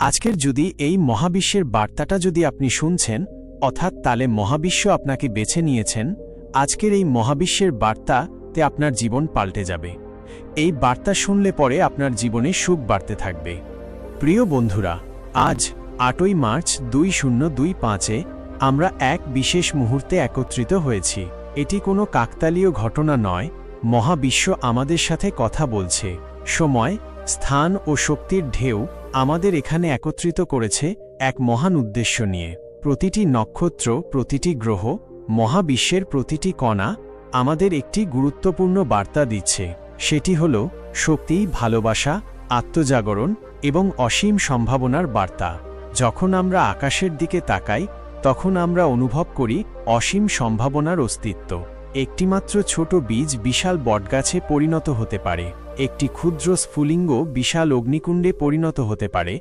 আজকের যদি এই মহাবিশ্বের বার্তাটা যদি আপনি শুনছেন, অর্থাৎ তালে মহাবিশ্ব আপনাকে বেছে নিয়েছেন, আজকের এই মহাবিশ্বের বার্তাতে আপনার জীবন পাল্টে যাবে। এই বার্তা শুনলে পরে আপনার জীবনে সুখ বাড়তে থাকবে। প্রিয় বন্ধুরা, আজ আটই মার্চ দুই শূন্য দুই পাঁচে আমরা এক বিশেষ মুহূর্তে একত্রিত হয়েছি। এটি কোনো কাকতালীয় ঘটনা নয়, মহাবিশ্ব আমাদের সাথে কথা বলছে। সময়, স্থান ও শক্তির ঢেউ আমাদের এখানে একত্রিত করেছে এক মহান উদ্দেশ্য নিয়ে। প্রতিটি নক্ষত্র, প্রতিটি গ্রহ, মহাবিশ্বের প্রতিটি কণা আমাদের একটি গুরুত্বপূর্ণ বার্তা দিচ্ছে। সেটি হল শক্তি, ভালোবাসা, আত্মজাগরণ এবং অসীম সম্ভাবনার বার্তা। যখন আমরা আকাশের দিকে তাকাই, তখন আমরা অনুভব করি অসীম সম্ভাবনার অস্তিত্ব। একটিমাত্র ছোট বীজ বিশাল বটগাছে পরিণত হতে পারে। একটি ক্ষুদ্র স্ফুলিঙ্গ বিশাল অগ্নিকুণ্ডে পরিণত হতে পারে,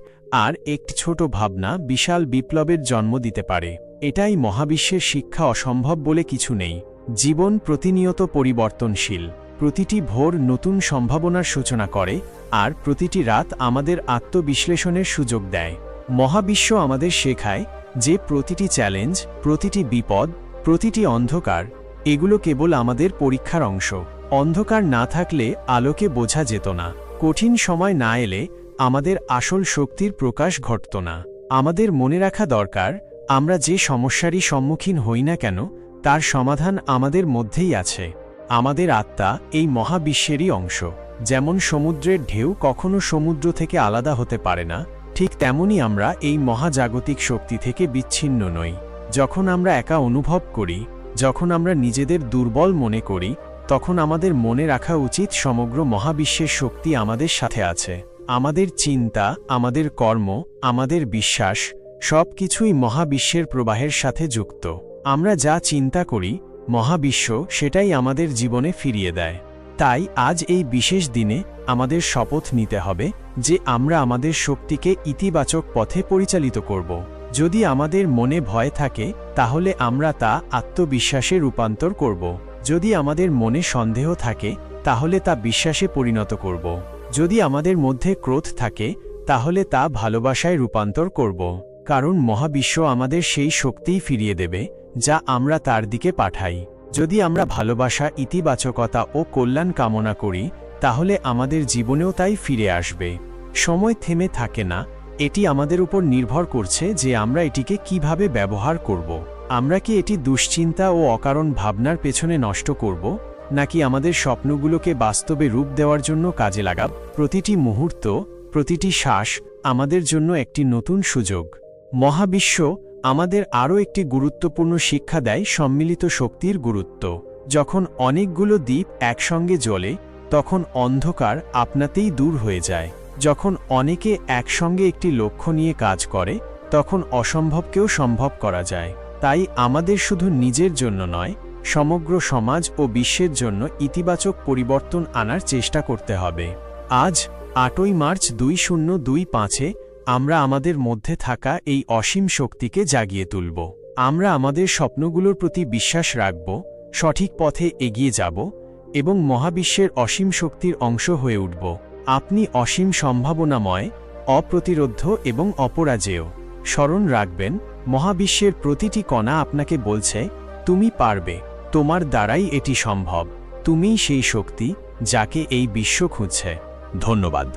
আর একটি ছোট ভাবনা বিশাল বিপ্লবের জন্ম দিতে পারে। এটাই মহাবিশ্বের শিক্ষা অসম্ভব বলে কিছু নেই। জীবন প্রতিনিয়ত পরিবর্তনশীল, প্রতিটি ভোর নতুন সম্ভাবনার সূচনা করে, আর প্রতিটি রাত আমাদের আত্মবিশ্লেষণের সুযোগ দেয়। মহাবিশ্ব আমাদের শেখায় যে প্রতিটি চ্যালেঞ্জ, প্রতিটি বিপদ, প্রতিটি অন্ধকার, এগুলো কেবল আমাদের পরীক্ষার অংশ। অন্ধকার না থাকলে আলোকে বোঝা যেত না। কঠিন সময় না এলে আমাদের আসল শক্তির প্রকাশ ঘটত না। আমাদের মনে রাখা দরকার, আমরা যে সমস্যারই সম্মুখীন হই না কেন, তার সমাধান আমাদের মধ্যেই আছে। আমাদের আত্মা এই মহাবিশ্বেরই অংশ। যেমন সমুদ্রের ঢেউ কখনো সমুদ্র থেকে আলাদা হতে পারে না, ঠিক তেমনি আমরা এই মহাজাগতিক শক্তি থেকে বিচ্ছিন্ন নই। যখন আমরা একা অনুভব করি, যখন আমরা নিজেদের দুর্বল মনে করি তখন আমাদের মনে রাখা উচিত সমগ্র মহাবিশ্বের শক্তি আমাদের সাথে আছে। আমাদের চিন্তা, আমাদের কর্ম, আমাদের বিশ্বাস সব কিছুই মহাবিশ্বের প্রবাহের সাথে যুক্ত। আমরা যা চিন্তা করি, মহাবিশ্ব সেটাই আমাদের জীবনে ফিরিয়ে দেয়। তাই আজ এই বিশেষ দিনে আমাদের শপথ নিতে হবে যে আমরা আমাদের শক্তিকে ইতিবাচক পথে পরিচালিত করব। যদি আমাদের মনে ভয় থাকে, তাহলে আমরা তা আত্মবিশ্বাসে রূপান্তর করব। যদি আমাদের মনে সন্দেহ থাকে, তাহলে তা বিশ্বাসে পরিণত করব। যদি আমাদের মধ্যে ক্রোধ থাকে, তাহলে তা ভালোবাসায় রূপান্তর করব। কারণ মহাবিশ্ব আমাদের সেই শক্তিই ফিরিয়ে দেবে, যা আমরা তার দিকে পাঠাই। যদি আমরা ভালোবাসা, ইতিবাচকতা ও কল্যাণ কামনা করি, তাহলে আমাদের জীবনেও তাই ফিরে আসবে। সময় থেমে থাকে না, এটি আমাদের উপর নির্ভর করছে যে আমরা এটিকে কীভাবে ব্যবহার করব। আমরা কি এটি দুশ্চিন্তা ও অকারণ ভাবনার পেছনে নষ্ট করব, নাকি আমাদের স্বপ্নগুলোকে বাস্তবে রূপ দেওয়ার জন্য কাজে লাগাব? প্রতিটি মুহূর্ত, প্রতিটি শ্বাস আমাদের জন্য একটি নতুন সুযোগ। মহাবিশ্ব আমাদের আরও একটি গুরুত্বপূর্ণ শিক্ষা দেয় সম্মিলিত শক্তির গুরুত্ব। যখন অনেকগুলো দ্বীপ একসঙ্গে জ্বলে, তখন অন্ধকার আপনাতেই দূর হয়ে যায়। যখন অনেকে একসঙ্গে একটি লক্ষ্য নিয়ে কাজ করে, তখন অসম্ভবকেও সম্ভব করা যায়। তাই আমাদের শুধু নিজের জন্য নয়, সমগ্র সমাজ ও বিশ্বের জন্য ইতিবাচক পরিবর্তন আনার চেষ্টা করতে হবে। আজ, আটই মার্চ দুই শূন্য দুই পাঁচে, আমরা আমাদের মধ্যে থাকা এই অসীম শক্তিকে জাগিয়ে তুলব। আমরা আমাদের স্বপ্নগুলোর প্রতি বিশ্বাস রাখব, সঠিক পথে এগিয়ে যাব এবং মহাবিশ্বের অসীম শক্তির অংশ হয়ে উঠব। আপনি অসীম সম্ভাবনাময় অপ্রতিরোধ এবং অপরাজেয়। স্মরণ রাখবেন, মহাবিশ্বের প্রতিটি কণা আপনাকে বলছে, তুমি পারবে, তোমার দ্বারাই এটি সম্ভব, তুমিই সেই শক্তি যাকে এই বিশ্ব খুঁজছে। ধন্যবাদ।